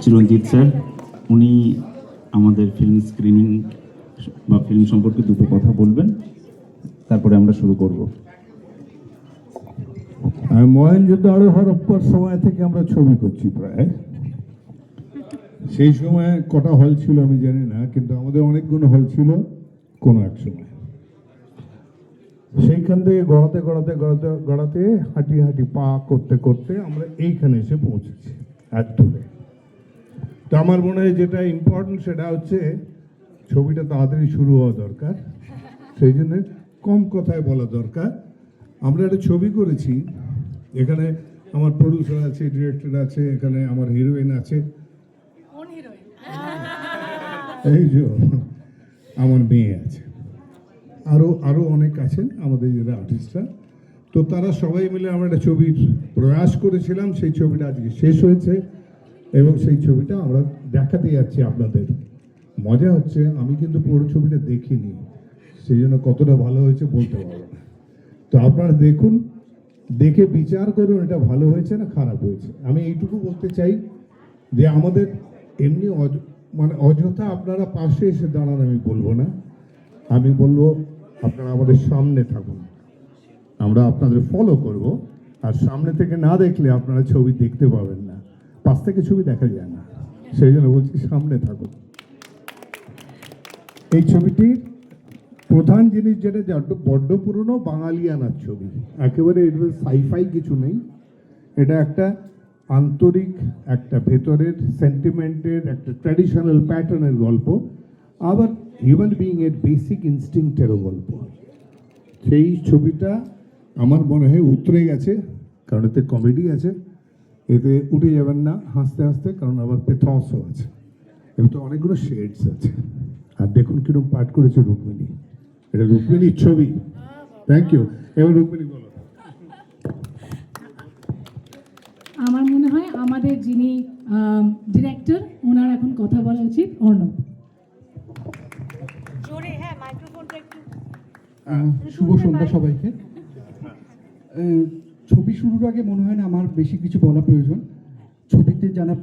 চিরঞ্জিত sir, উনি আমাদের film screening বা ফিল্ম সম্পর্কে দুটো কথা বলবেন, তারপরে আমরা শুরু করব। মহেঞ্জোদারো হরপ্পার সময় থেকে আমরা ছবি করছি প্রায়। সেই সময় কটা হল ছিল আমি জানি না, কিন্তু আমাদের অনেকগুলো হল ছিল কোনো এক সময়। সেইখান থেকে গড়াতে গড়াতে গড়াতে গড়াতে হাঁটি হাঁটি পা করতে করতে আমরা এইখানে এসে পৌঁছেছি। এক দূরে তো আমার মনে হয় যেটা ইম্পর্টেন্ট সেটা হচ্ছে ছবিটা তাড়াতাড়ি শুরু হওয়া দরকার। সেই জন্য কম কথায় বলা দরকার। আমরা একটা ছবি করেছি। এখানে আমার প্রডিউসার আছে ডিরেক্টর আছে এখানে আমার হিরোইন আছে। এই যে আমার মেয়ে আছে। আরও আরও অনেক আছেন আমাদের যারা আর্টিস্টরা তো তারা সবাই মিলে আমরা একটা ছবির প্রয়াস করেছিলাম, সেই ছবিটা আজকে শেষ হয়েছে এবং সেই ছবিটা আমরা দেখাতে যাচ্ছি আপনাদের। মজা হচ্ছে, আমি কিন্তু পুরো ছবিটা দেখিনি, সেই জন্য কতটা ভালো হয়েছে বলতে পারব তো আপনারা দেখুন, দেখে বিচার করুন এটা ভালো হয়েছে না খারাপ হয়েছে। আমি এইটুকু বলতে চাই যে আমাদের এমনি মানে অযথা আপনারা পাশে এসে দাঁড়ান আমি বলব না। আমি বলব আপনারা আমাদের সামনে থাকুন। আমরা আপনাদের ফলো করব। আর সামনে থেকে না দেখলে আপনারা ছবি দেখতে পাবেন না। পাশ থেকে ছবি দেখা যায় না। সেই জন্য বলছি সামনে থাকুন। এই ছবিটির প্রধান জিনিস যেটা বড্ড বড্ড পুরনো বাঙালিয়ানার ছবি। একেবারে এটা সাইফাই কিছু নেই। এটা একটা আন্তরিক, একটা ভেতরের সেন্টিমেন্টের একটা ট্র্যাডিশনাল প্যাটার্নের গল্প। আবার হিউম্যান বিইং এর বেসিক ইনস্টিংক্টেরও গল্প। সেই ছবিটা আমার মনে হয় উতরে গেছে কারণ এতে কমেডি আছে এতে উঠে যাবেন না হাসতে হাসতে কারণ আবার পেথসও আছে। এবং তো অনেকগুলো শেডস আছে। আর দেখুন কীরকম পাঠ করেছে রুক্মিণী। এটা রুক্মিণীর ছবি। থ্যাংক ইউ এবার রুক্মিণী বলো। আমার মনে হয় আমাদের যিনি ডিরেক্টর ওনার এখন কথা বলা উচিত অর্ণব। জোরে হ্যাঁ মাইক্রোফোনটা একটু শুভ সন্ধ্যা সবাইকে। ছবি শুরুর আগে মনে হয় না আমার বেশি কিছু বলা প্রয়োজন ছবিতে যারা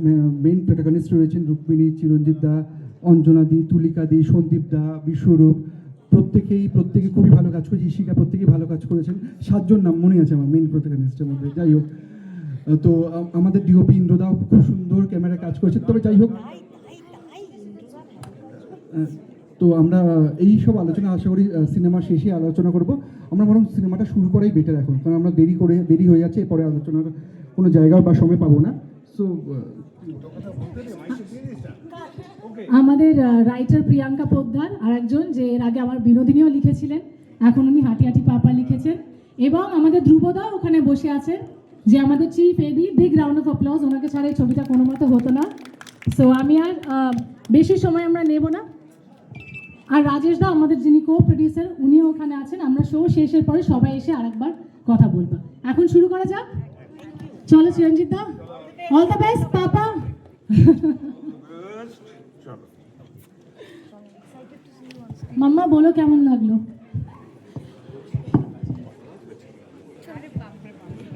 মেইন প্রোটাগনিস্ট রয়েছেন রুক্মিণী চিরঞ্জিত দা অঞ্জনা দি তুলিকা দি সন্দীপ দা বিশ্বরূপ প্রত্যেকেই প্রত্যেকে খুবই ভালো কাজ করেছে ঈশিকা প্রত্যেকেই ভালো কাজ করেছেন সাতজন নাম মনে আছে আমার মেইন প্রোটাগনিস্টের মধ্যে যাই হোক তো আমাদের ডিওপি ইন্দ্রদাও খুব সুন্দর ক্যামেরা কাজ করেছে তবে যাই হোক তো আমরা, এই সব আলোচনা আশা করি সিনেমা শেষে আলোচনা করব। আমরা বরং সিনেমাটা শুরু করাই বেটার এখন, কারণ আমরা দেরি করে, দেরি হয়ে যাচ্ছে, এরপরে আলোচনার কোনো জায়গা বা সময় পাবো না। সো আমাদের রাইটার প্রিয়াঙ্কা পোদ্দার আর একজন যে এর আগে আমার বিনোদিনীও লিখেছিলেন, এখন উনি হাঁটি হাঁটি পাপা লিখেছেন। এবং আমাদের ধ্রুবদা ওখানে বসে আছেন, যে আমাদের chief AD big round of applause ওনাকে ছাড়া এই ছবিটা কোনো মতো হতো না। সো আমি আর বেশি সময় আমরা নেব না। আর রাজেশ দা আমাদের যিনি কো প্রডিউসার উনিও ওখানে আছেন। আমরা শো শেষের পরে সবাই এসে আরেকবার কথা বলব। এখন শুরু করা যাক। চলো Chiranjit da all the best papa. Mamma বলো কেমন লাগল?